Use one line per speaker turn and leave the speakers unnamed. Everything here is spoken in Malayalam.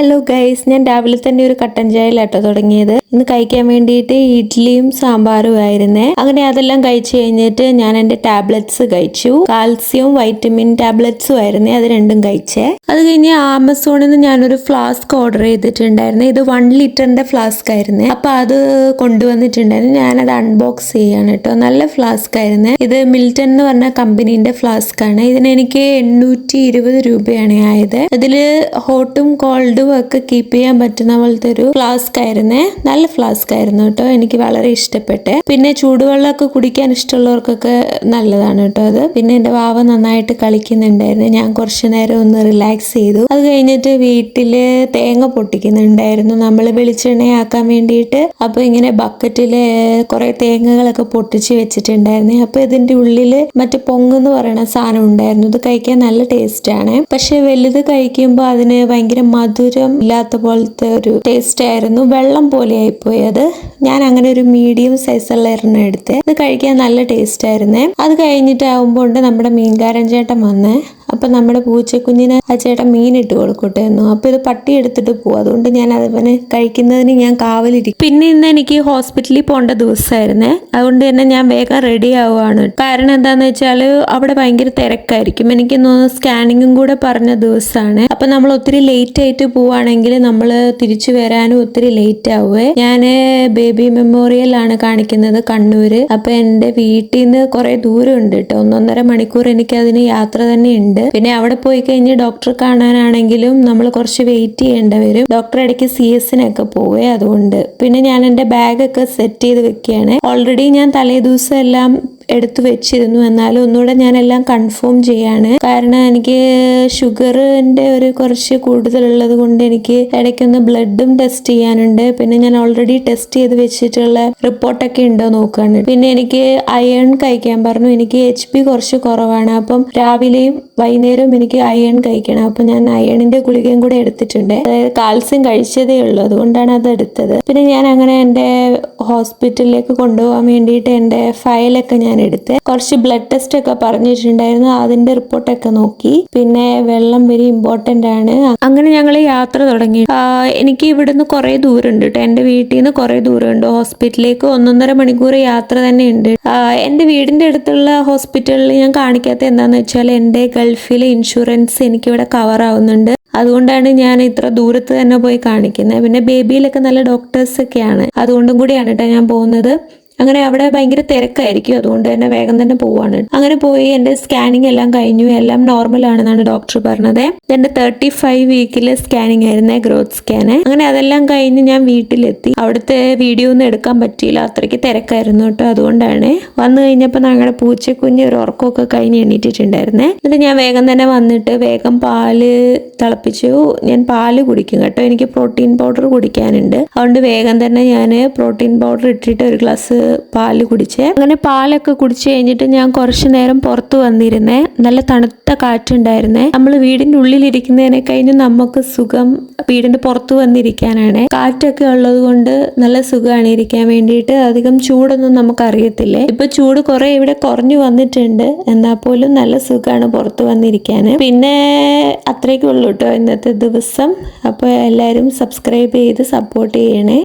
ഹലോ ഗൈസ് ഞാൻ രാവിലെ തന്നെ ഒരു കട്ടൻ ചായയിലാട്ടോ തുടങ്ങിയത്. ഇന്ന് കഴിക്കാൻ വേണ്ടിയിട്ട് ഇഡ്ഡലിയും സാമ്പാറും ആയിരുന്നേ. അങ്ങനെ അതെല്ലാം കഴിച്ചു കഴിഞ്ഞിട്ട് ഞാൻ എന്റെ ടാബ്ലറ്റ്സ് കഴിച്ചു. കാൽസ്യവും വൈറ്റമിൻ ടാബ്ലറ്റ്സും ആയിരുന്നേ അത് രണ്ടും കഴിച്ചേ. അത് കഴിഞ്ഞ് ആമസോണിൽ നിന്ന് ഞാനൊരു ഫ്ലാസ്ക് ഓർഡർ ചെയ്തിട്ടുണ്ടായിരുന്നു. ഇത് വൺ ലിറ്ററിന്റെ ഫ്ലാസ്ക് ആയിരുന്നേ. അപ്പൊ അത് കൊണ്ടുവന്നിട്ടുണ്ടായിരുന്നു. ഞാനത് അൺബോക്സ് ചെയ്യാണ് കേട്ടോ. നല്ല ഫ്ലാസ്ക് ആയിരുന്നേ. ഇത് മിൽട്ടൺ എന്ന് പറഞ്ഞ കമ്പനീന്റെ ഫ്ലാസ്ക് ആണ്. ഇതിന് എനിക്ക് എണ്ണൂറ്റി ഇരുപത് രൂപയാണ് ആയത്. ഇതിൽ ഹോട്ടും കോൾഡും ഒക്കെ കീപ്പ് ചെയ്യാൻ പറ്റുന്ന പോലത്തെ ഒരു ഫ്ലാസ്ക് ആയിരുന്നേ. നല്ല ഫ്ലാസ്ക് ആയിരുന്നു കേട്ടോ. എനിക്ക് വളരെ ഇഷ്ടപ്പെട്ടെ. പിന്നെ ചൂടുവെള്ളമൊക്കെ കുടിക്കാൻ ഇഷ്ടമുള്ളവർക്കൊക്കെ നല്ലതാണ് കേട്ടോ അത്. പിന്നെ എന്റെ വാവ നന്നായിട്ട് കളിക്കുന്നുണ്ടായിരുന്നു. ഞാൻ കുറച്ചു നേരം ഒന്ന് റിലാക്സ് ചെയ്തു. അത് കഴിഞ്ഞിട്ട് വീട്ടിൽ തേങ്ങ പൊട്ടിക്കുന്നുണ്ടായിരുന്നു. നമ്മൾ വെളിച്ചെണ്ണയാക്കാൻ വേണ്ടിയിട്ട് അപ്പൊ ഇങ്ങനെ ബക്കറ്റിൽ കുറെ തേങ്ങകളൊക്കെ പൊട്ടിച്ച് വെച്ചിട്ടുണ്ടായിരുന്നു. അപ്പൊ ഇതിന്റെ ഉള്ളിൽ മറ്റേ പൊങ്ങെന്ന് പറയുന്ന സാധനം ഉണ്ടായിരുന്നു. ഇത് കഴിക്കാൻ നല്ല ടേസ്റ്റ് ആണ്. പക്ഷെ വലുത് കഴിക്കുമ്പോൾ അതിന് ഭയങ്കര മധുരം ഇല്ലാത്ത പോലത്തെ ഒരു ടേസ്റ്റ് ആയിരുന്നു. വെള്ളം പോലെ ആയിപ്പോയി അത് ഞാൻ അങ്ങനെ ഒരു മീഡിയം സൈസുള്ള ഒരെണ്ണം എടുത്ത് അത് കഴിക്കാൻ നല്ല ടേസ്റ്റ് ആയിരുന്നേ. അത് കഴിഞ്ഞിട്ടാവുമ്പോൾ ഉണ്ട് നമ്മുടെ മീൻകാരൻ ചേട്ടൻ വന്നേ. അപ്പൊ നമ്മുടെ പൂച്ചക്കുഞ്ഞിന് ആ ചേട്ടൻ മീൻ ഇട്ട് എന്നു. അപ്പൊ ഇത് പട്ടി എടുത്തിട്ട് പോകും അതുകൊണ്ട് ഞാൻ അതുപോലെ കഴിക്കുന്നതിന് ഞാൻ കാവലിരിക്കും പിന്നെ ഇന്ന് എനിക്ക് ഹോസ്പിറ്റലിൽ പോകേണ്ട ദിവസമായിരുന്നേ. അതുകൊണ്ട് തന്നെ ഞാൻ വേഗം റെഡി ആവുകയാണ് കാരണം എന്താന്ന് വെച്ചാൽ അവിടെ ഭയങ്കര തിരക്കായിരിക്കും. എനിക്ക് തോന്നുന്നു സ്കാനിങ്ങും കൂടെ പറഞ്ഞ ദിവസമാണ്. അപ്പൊ നമ്മൾ ഒത്തിരി ലേറ്റ് ആയിട്ട് പോവാണെങ്കിൽ നമ്മൾ തിരിച്ചു വരാനും ഒത്തിരി ലേറ്റ് ആവുമേ ഞാൻ ബേബി മെമ്മോറിയൽ ആണ് കാണിക്കുന്നത് കണ്ണൂര്. അപ്പൊ എന്റെ വീട്ടിൽ നിന്ന് കുറെ ദൂരം ഉണ്ട് കേട്ടോ. ഒന്നൊന്നര മണിക്കൂർ എനിക്ക് അതിന് യാത്ര തന്നെ ഉണ്ട്. പിന്നെ അവിടെ പോയി കഴിഞ്ഞ് ഡോക്ടർ കാണാനാണെങ്കിലും നമ്മൾ കുറച്ച് വെയിറ്റ് ചെയ്യേണ്ട വരും. ഡോക്ടർ ഇടയ്ക്ക് സി എസിനൊക്കെ പോവേ അതുകൊണ്ട്. പിന്നെ ഞാൻ എന്റെ ബാഗൊക്കെ സെറ്റ് ചെയ്ത് വെക്കുകയാണ്. ഓൾറെഡി ഞാൻ തലേ ദിവസം എല്ലാം എടുത്തു വെച്ചിരുന്നു. എന്നാലും ഒന്നുകൂടെ ഞാൻ എല്ലാം കൺഫേം ചെയ്യാണ്. കാരണം എനിക്ക് ഷുഗറിന്റെ ഒരു കുറച്ച് കൂടുതലുള്ളത് കൊണ്ട് എനിക്ക് ഇടയ്ക്കൊന്ന് ബ്ലഡും ടെസ്റ്റ് ചെയ്യാനുണ്ട്. പിന്നെ ഞാൻ ഓൾറെഡി ടെസ്റ്റ് ചെയ്ത് വെച്ചിട്ടുള്ള റിപ്പോർട്ടൊക്കെ ഉണ്ടോ നോക്കാണ്. പിന്നെ എനിക്ക് അയൺ കഴിക്കാൻ പറഞ്ഞു. എനിക്ക് എച്ച് പി കുറച്ച് കുറവാണ്. അപ്പം രാവിലെയും വൈകുന്നേരവും എനിക്ക് അയൺ കഴിക്കണം. അപ്പം ഞാൻ അയണിന്റെ ഗുളികയും കൂടെ എടുത്തിട്ടുണ്ട്. അതായത് കാൽസ്യം കഴിച്ചതേ ഉള്ളൂ. അതുകൊണ്ടാണ് അത് എടുത്തത്. പിന്നെ ഞാൻ അങ്ങനെ എന്റെ ഹോസ്പിറ്റലിലേക്ക് കൊണ്ടുപോകാൻ വേണ്ടിയിട്ട് എന്റെ ഫയലൊക്കെ ഞാൻ എടുത്ത്. കുറച്ച് ബ്ലഡ് ടെസ്റ്റ് ഒക്കെ പറഞ്ഞിട്ടുണ്ടായിരുന്നു. അതിന്റെ റിപ്പോർട്ടൊക്കെ നോക്കി. പിന്നെ വെള്ളം വെരി ഇമ്പോർട്ടന്റ് ആണ്. അങ്ങനെ ഞങ്ങൾ യാത്ര തുടങ്ങി. എനിക്ക് ഇവിടുന്ന് കുറേ ദൂരമുണ്ട് കേട്ടോ എന്റെ വീട്ടിൽ നിന്ന് കുറേ ദൂരമുണ്ട്. ഹോസ്പിറ്റലിലേക്ക് ഒന്നൊന്നര മണിക്കൂർ യാത്ര തന്നെ ഉണ്ട്. എന്റെ വീടിന്റെ അടുത്തുള്ള ഹോസ്പിറ്റലിൽ ഞാൻ കാണിക്കാത്ത എന്താന്ന് വെച്ചാൽ എന്റെ ഗൾഫിലെ ഇൻഷുറൻസ് എനിക്കിവിടെ കവർ ആവുന്നുണ്ട്. അതുകൊണ്ടാണ് ഞാൻ ഇത്ര ദൂരത്ത് തന്നെ പോയി കാണിക്കുന്നത്. പിന്നെ ബേബിയിലൊക്കെ നല്ല ഡോക്ടേഴ്സ് ഒക്കെയാണ്. അതുകൊണ്ടും കൂടിയാണ് കേട്ടോ ഞാൻ പോകുന്നത്. അങ്ങനെ അവിടെ ഭയങ്കര തിരക്കായിരിക്കും. അതുകൊണ്ട് തന്നെ വേഗം തന്നെ പോവാണ്. അങ്ങനെ പോയി എന്റെ സ്കാനിങ് എല്ലാം കഴിഞ്ഞു. എല്ലാം നോർമൽ ആണെന്നാണ് ഡോക്ടർ പറഞ്ഞത്. എന്റെ തേർട്ടി ഫൈവ് വീക്കിലെ സ്കാനിങ് ആയിരുന്നേ ഗ്രോത്ത് സ്കാന് അങ്ങനെ അതെല്ലാം കഴിഞ്ഞ് ഞാൻ വീട്ടിലെത്തി. അവിടുത്തെ വീഡിയോ ഒന്നും എടുക്കാൻ പറ്റിയില്ല. അത്രയ്ക്ക് തിരക്കായിരുന്നു കേട്ടോ. അതുകൊണ്ടാണ്. വന്നു കഴിഞ്ഞപ്പോൾ ഞങ്ങളുടെ പൂച്ചക്കുഞ്ഞ് ഒരു ഉറക്കമൊക്കെ കഴിഞ്ഞ് എണീറ്റിട്ടുണ്ടായിരുന്നേ. എന്നിട്ട് ഞാൻ വേഗം തന്നെ വന്നിട്ട് വേഗം പാൽ തിളപ്പിച്ചു. ഞാൻ പാൽ കുടിക്കും കേട്ടോ. എനിക്ക് പ്രോട്ടീൻ പൗഡർ കുടിക്കാനുണ്ട്. അതുകൊണ്ട് വേഗം തന്നെ ഞാൻ പ്രോട്ടീൻ പൗഡർ ഇട്ടിട്ട് ഒരു ഗ്ലാസ് പാൽ കുടിച്ചേ. അങ്ങനെ പാലൊക്കെ കുടിച്ച് കഴിഞ്ഞിട്ട് ഞാൻ കുറച്ചു നേരം പുറത്ത് വന്നിരുന്നേ. നല്ല തണുത്ത കാറ്റുണ്ടായിരുന്നേ. നമ്മൾ വീടിന്റെ ഉള്ളിലിരിക്കുന്നതിനെ കഴിഞ്ഞ് നമുക്ക് സുഖം വീടിന്റെ പുറത്ത് വന്നിരിക്കാനാണ്. കാറ്റൊക്കെ ഉള്ളത് കൊണ്ട് നല്ല സുഖമാണ് ഇരിക്കാൻ വേണ്ടിയിട്ട്. അധികം ചൂടൊന്നും നമുക്ക് അറിയത്തില്ലേ ഇപ്പൊ ചൂട് കുറെ ഇവിടെ കുറഞ്ഞു വന്നിട്ടുണ്ട്. എന്നാൽ പോലും നല്ല സുഖമാണ് പുറത്ത് വന്നിരിക്കാൻ പിന്നെ അത്രയ്ക്കുള്ളൂ കേട്ടോ ഇന്നത്തെ ദിവസം. അപ്പോൾ എല്ലാവരും സബ്സ്ക്രൈബ് ചെയ്ത് സപ്പോർട്ട് ചെയ്യണേ.